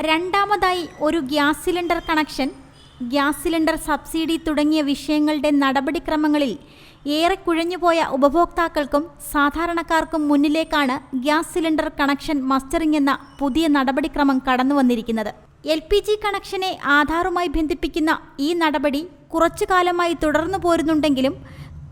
രണ്ടാമതായി ഒരു gas cylinder connection gas cylinder subsidy തുടങ്ങിയ വിഷയങ്ങളുടെ നടപടിക്രമങ്ങളിൽ ഏറെ കുഴഞ്ഞുപോയ ഉപഭോക്താക്കൾക്കും സാധാരണക്കാർക്കും മുന്നിലേക്കാണ് ഗ്യാസ് സിലിണ്ടർ കണക്ഷൻ മസ്റ്ററിംഗ് എന്ന പുതിയ നടപടിക്രമം കടന്നു വന്നിരിക്കുന്നത് എൽ പി ജി കണക്ഷനെ ആധാറുമായി ബന്ധിപ്പിക്കുന്ന ഈ നടപടി കുറച്ചു കാലമായി തുടർന്നു പോരുന്നുണ്ടെങ്കിലും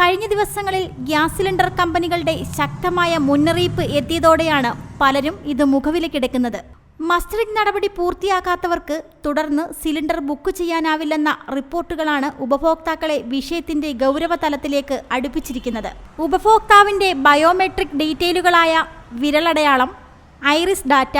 കഴിഞ്ഞ ദിവസങ്ങളിൽ ഗ്യാസ് സിലിണ്ടർ കമ്പനികളുടെ ശക്തമായ മുന്നറിയിപ്പ് എത്തിയതോടെയാണ് പലരും ഇത് മുഖവിലക്കെടുക്കുന്നത് മസ്റ്ററിംഗ് നടപടി പൂർത്തിയാക്കാത്തവർക്ക് തുടർന്ന് സിലിണ്ടർ ബുക്ക് ചെയ്യാനാവില്ലെന്ന റിപ്പോർട്ടുകളാണ് ഉപഭോക്താക്കളെ വിഷയത്തിന്റെ ഗൗരവതലത്തിലേക്ക് അടുപ്പിച്ചിരിക്കുന്നത്. ഉപഭോക്താവിന്റെ ബയോമെട്രിക് ഡീറ്റെയിലുകളായ വിരലടയാളം ഐറിസ് ഡാറ്റ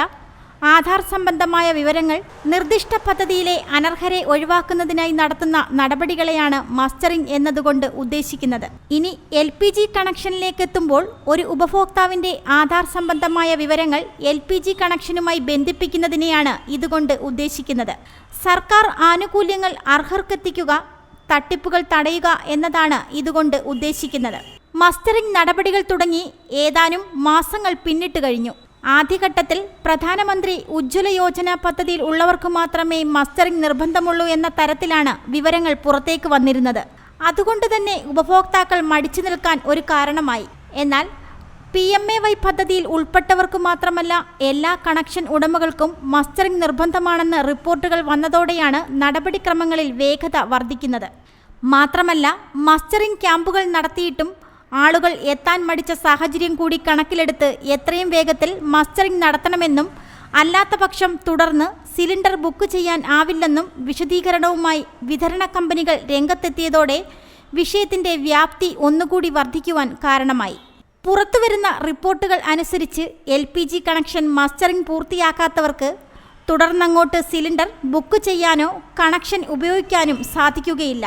ആധാർ സംബന്ധമായ വിവരങ്ങൾ നിർദ്ദിഷ്ട പദ്ധതിയിലെ അനർഹരെ ഒഴിവാക്കുന്നതിനായി നടത്തുന്ന നടപടികളെയാണ് മസ്റ്ററിംഗ് എന്നതുകൊണ്ട് ഉദ്ദേശിക്കുന്നത്. ഇനി എൽ പി ജി കണക്ഷനിലേക്ക് എത്തുമ്പോൾ ഒരു ഉപഭോക്താവിന്റെ ആധാർ സംബന്ധമായ വിവരങ്ങൾ എൽ പി ജി കണക്ഷനുമായി ബന്ധിപ്പിക്കുന്നതിനെയാണ് ഇതുകൊണ്ട് ഉദ്ദേശിക്കുന്നത്. സർക്കാർ ആനുകൂല്യങ്ങൾ അർഹർക്കെത്തിക്കുക തട്ടിപ്പുകൾ തടയുക എന്നതാണ് ഇതുകൊണ്ട് ഉദ്ദേശിക്കുന്നത്. മസ്റ്ററിംഗ് നടപടികൾ തുടങ്ങി ഏതാനും മാസങ്ങൾ പിന്നിട്ട് കഴിഞ്ഞു. ആദ്യഘട്ടത്തിൽ പ്രധാനമന്ത്രി ഉജ്ജ്വല യോജന പദ്ധതിയിൽ ഉള്ളവർക്ക് മാത്രമേ മസ്റ്ററിംഗ് നിർബന്ധമുള്ളൂ എന്ന തരത്തിലാണ് വിവരങ്ങൾ പുറത്തേക്ക് വന്നിരുന്നത്. അതുകൊണ്ട് തന്നെ ഉപഭോക്താക്കൾ മടിച്ചു നിൽക്കാൻ ഒരു കാരണമായി. എന്നാൽ പി എം എ വൈ പദ്ധതിയിൽ ഉൾപ്പെട്ടവർക്ക് മാത്രമല്ല എല്ലാ കണക്ഷൻ ഉടമകൾക്കും മസ്റ്ററിംഗ് നിർബന്ധമാണെന്ന് റിപ്പോർട്ടുകൾ വന്നതോടെയാണ് നടപടിക്രമങ്ങളിൽ വേഗത വർദ്ധിക്കുന്നത്. മാത്രമല്ല മസ്റ്ററിംഗ് ക്യാമ്പുകൾ നടത്തിയിട്ടും ആളുകൾ എത്താൻ മടിച്ച സാഹചര്യം കൂടി കണക്കിലെടുത്ത് എത്രയും വേഗത്തിൽ മസ്റ്ററിംഗ് നടത്തണമെന്നും അല്ലാത്ത പക്ഷം തുടർന്ന് സിലിണ്ടർ ബുക്ക് ചെയ്യാൻ ആവില്ലെന്നും വിശദീകരണവുമായി വിതരണ കമ്പനികൾ രംഗത്തെത്തിയതോടെ വിഷയത്തിന്റെ വ്യാപ്തി ഒന്നുകൂടി വർദ്ധിക്കുവാൻ കാരണമായി. പുറത്തുവരുന്ന റിപ്പോർട്ടുകൾ അനുസരിച്ച് L P G connection mustering പൂർത്തിയാക്കാത്തവർക്ക് തുടർന്നങ്ങോട്ട് സിലിണ്ടർ ബുക്ക് ചെയ്യാനോ കണക്ഷൻ ഉപയോഗിക്കാനും സാധിക്കുകയില്ല.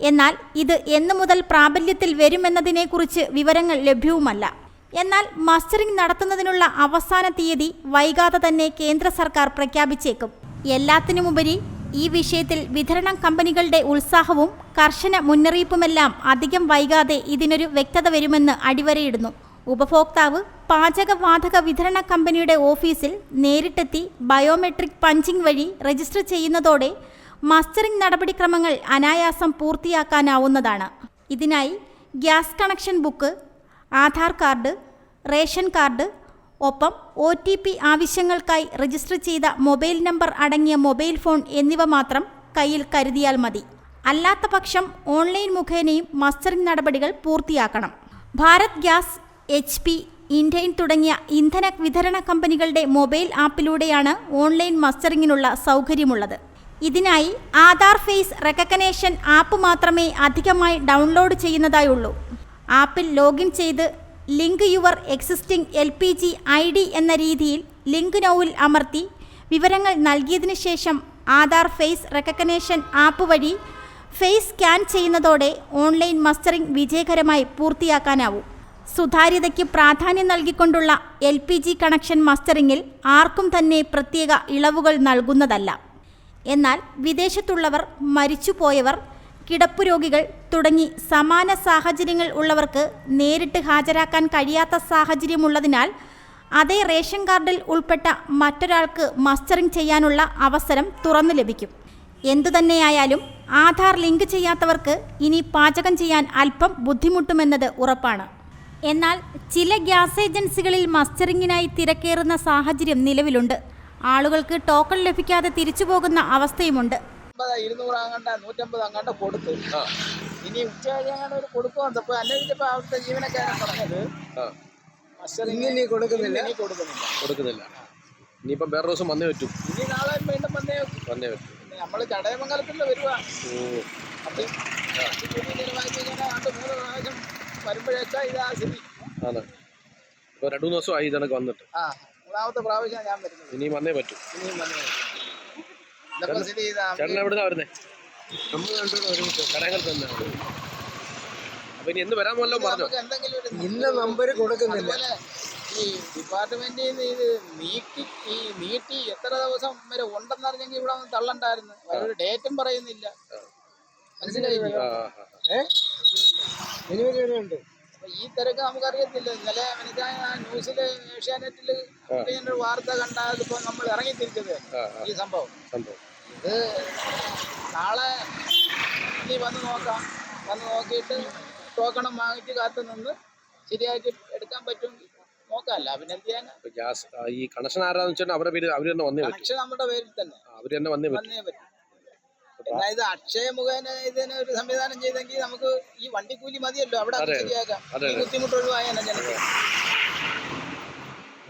എന്നാൽ ഇത് എന്നു മുതൽ പ്രാബല്യത്തിൽ വരുമെന്നതിനെക്കുറിച്ച് വിവരങ്ങൾ ലഭ്യവുമല്ല. എന്നാൽ മസ്റ്ററിംഗ് നടത്തുന്നതിനുള്ള അവസാന തീയതി വൈകാതെ തന്നെ കേന്ദ്ര സർക്കാർ പ്രഖ്യാപിച്ചേക്കും. എല്ലാത്തിനുമുപരി ഈ വിഷയത്തിൽ വിതരണ കമ്പനികളുടെ ഉത്സാഹവും കർശന മുന്നറിയിപ്പുമെല്ലാം അധികം വൈകാതെ ഇതിനൊരു വ്യക്തത വരുമെന്ന് അടിവരയിടുന്നു. ഉപഭോക്താവ് പാചകവാതക വിതരണ കമ്പനിയുടെ ഓഫീസിൽ നേരിട്ടെത്തി ബയോമെട്രിക് പഞ്ചിംഗ് വഴി രജിസ്റ്റർ ചെയ്യുന്നതോടെ മസ്റ്ററിംഗ് നടപടിക്രമങ്ങൾ അനായാസം പൂർത്തിയാക്കാനാവുന്നതാണ്. ഇതിനായി gas connection book Aadhaar card ration card ഒപ്പം ഒ ടി പി ആവശ്യങ്ങൾക്കായി രജിസ്റ്റർ ചെയ്ത മൊബൈൽ നമ്പർ അടങ്ങിയ മൊബൈൽ ഫോൺ എന്നിവ മാത്രം കയ്യിൽ കരുതിയാൽ മതി. അല്ലാത്ത പക്ഷം ഓൺലൈൻ മുഖേനയും മസ്റ്ററിംഗ് നടപടികൾ പൂർത്തിയാക്കണം. Bharat gas H P Indian തുടങ്ങിയ ഇന്ധന വിതരണ കമ്പനികളുടെ മൊബൈൽ ആപ്പിലൂടെയാണ് ഓൺലൈൻ മസ്റ്ററിങ്ങിനുള്ള സൗകര്യമുള്ളത്. ഇതിനായി ആധാർ ഫേസ് റെക്കഗ്നേഷൻ ആപ്പ് മാത്രമേ അധികമായി ഡൗൺലോഡ് ചെയ്യുന്നതായുള്ളൂ. ആപ്പിൽ ലോഗിൻ ചെയ്ത് link your existing L P G I D എന്ന രീതിയിൽ ലിങ്ക് നോവിൽ അമർത്തി വിവരങ്ങൾ നൽകിയതിനു ശേഷം ആധാർ ഫേസ് റെക്കഗ്നേഷൻ ആപ്പ് വഴി ഫേസ് സ്കാൻ ചെയ്യുന്നതോടെ ഓൺലൈൻ മസ്റ്ററിംഗ് വിജയകരമായി പൂർത്തിയാക്കാനാവും. സുതാര്യതയ്ക്ക് പ്രാധാന്യം നൽകിക്കൊണ്ടുള്ള എൽ പി ജി കണക്ഷൻ മസ്റ്ററിങ്ങിൽ ആർക്കും തന്നെ പ്രത്യേക ഇളവുകൾ നൽകുന്നതല്ല. എന്നാൽ വിദേശത്തുള്ളവർ മരിച്ചുപോയവർ കിടപ്പുരോഗികൾ തുടങ്ങി സമാന സാഹചര്യങ്ങൾ ഉള്ളവർക്ക് നേരിട്ട് ഹാജരാക്കാൻ കഴിയാത്ത സാഹചര്യമുള്ളതിനാൽ അതേ റേഷൻ കാർഡിൽ ഉൾപ്പെട്ട മറ്റൊരാൾക്ക് മസ്റ്ററിംഗ് ചെയ്യാനുള്ള അവസരം തുറന്നു ലഭിക്കും. എന്തുതന്നെയായാലും ആധാർ ലിങ്ക് ചെയ്യാത്തവർക്ക് ഇനി പാചകം ചെയ്യാൻ അല്പം ബുദ്ധിമുട്ടുമെന്നത് ഉറപ്പാണ്. എന്നാൽ ചില ഗ്യാസ് ഏജൻസികളിൽ മസ്റ്ററിങ്ങിനായി തിരക്കേറുന്ന സാഹചര്യം നിലവിലുണ്ട്. ആളുകൾക്ക് ടോക്കൺ ലഭിക്കാതെ തിരിച്ചു പോകുന്ന അവസ്ഥയുമുണ്ട്. അമ്പത് ഇരുന്നൂറ് അങ്ങാണ്ട നൂറ്റമ്പത് അങ്ങാണ്ട് കൊടുത്തു. ഇനി ഉച്ച ഒരു അവിടുത്തെ ജീവനക്കാരൻ പറഞ്ഞത് കൊടുക്കുന്നില്ല. ഇനി കൊടുക്കുന്നില്ല. കൊടുക്കുന്നില്ല. ഇനിയിപ്പം വേറെ ദിവസം വന്നേ പറ്റൂ. ഇനി നാളെ വീണ്ടും വന്നേ പറ്റൂ. നമ്മൾ ചടയമംഗലത്തിൽ വരുവാ. അത് വരുമ്പോഴേക്കാ ഇതാ ശരി ആണ്. ഇപ്പോൾ രണ്ട് മൂന്ന് ദിവസമായി ഇതണക്ക് വന്നിട്ട്. ആ. മൂന്നാമത്തെ പ്രാവശ്യം ഞാൻ വരുന്നത്. ഇനിയും വന്നേ പറ്റൂ. ഇനിയും വന്നേ ഇതൊക്കെ ഇതാ ചേട്ടൻ എവിടുന്നാ വരുന്നേ? നമ്മൾ രണ്ടുപേരും ഒരുമിച്ച്. കടകൾ തന്നെ അപ്പൊ ഇനി എന്ന് വരാൻ വല്ലതും പറഞ്ഞോ? എന്തെങ്കിലും ഇന്ന നമ്പർ കൊടുക്കുന്നില്ല. ഈ ഡിപ്പാർട്ട്മെന്റിൽ നിന്ന് ഇത് നീക്കി ഈ നീട്ടി എത്ര ദിവസം വരെ ഉണ്ടെന്നറിഞ്ഞെങ്കിൽ ഇവിടെ ഒന്ന് തള്ളണ്ടായിരുന്നു. ഒരു ഡേറ്റും പറയുന്നില്ല. മനസ്സിലായില്ല. ഏ? ജനുവരി വരെ ഉണ്ട് ഈ തിരക്ക് നമുക്കറിയത്തില്ല. ഇന്നലെ മനസ്സിലായ ന്യൂസിൽ ഏഷ്യാനെറ്റിൽ ഒരു വാർത്ത കണ്ടതിപ്പോ നമ്മൾ ഇറങ്ങി തിരിച്ചത് ആ, ആ. ഈ സംഭവം. ഇത് നാളെ നീ വന്ന് നോക്കാം. വന്ന് നോക്കിയിട്ട് ടോക്കണം വാങ്ങിച്ച് കാത്തു നിന്ന് ശരിയാക്കി എടുക്കാൻ പറ്റും. നോക്കാമല്ല. പിന്നെ എന്ത് ചെയ്യാൻ ഇപ്പൊ ഗ്യാസ് ഈ കണക്ഷൻ ആരാന്ന് വെച്ചാൽ അവരുടെ പേര് അവർ തന്നെ വന്നേ കണക്ഷൻ നമ്മുടെ പേരിൽ തന്നെ. അവർ അവർ തന്നെ വന്നേ പറ്റും. ഇത് അക്ഷയ മുഖേന ഇതിന് ഒരു സംവിധാനം ചെയ്തെങ്കിൽ നമുക്ക് ഈ വണ്ടിക്കൂലി മതിയല്ലോ. അവിടെ അത് ശരിയാക്കാം. ഈ. ബുദ്ധിമുട്ട് ഒഴിവായാലും ജനങ്ങൾ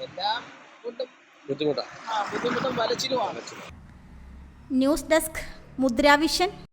എല്ലാം കൊണ്ടും ബുദ്ധിമുട്ടാ. ആ ബുദ്ധിമുട്ടും വലച്ചിലുമാണ്. News desk Mudra Vision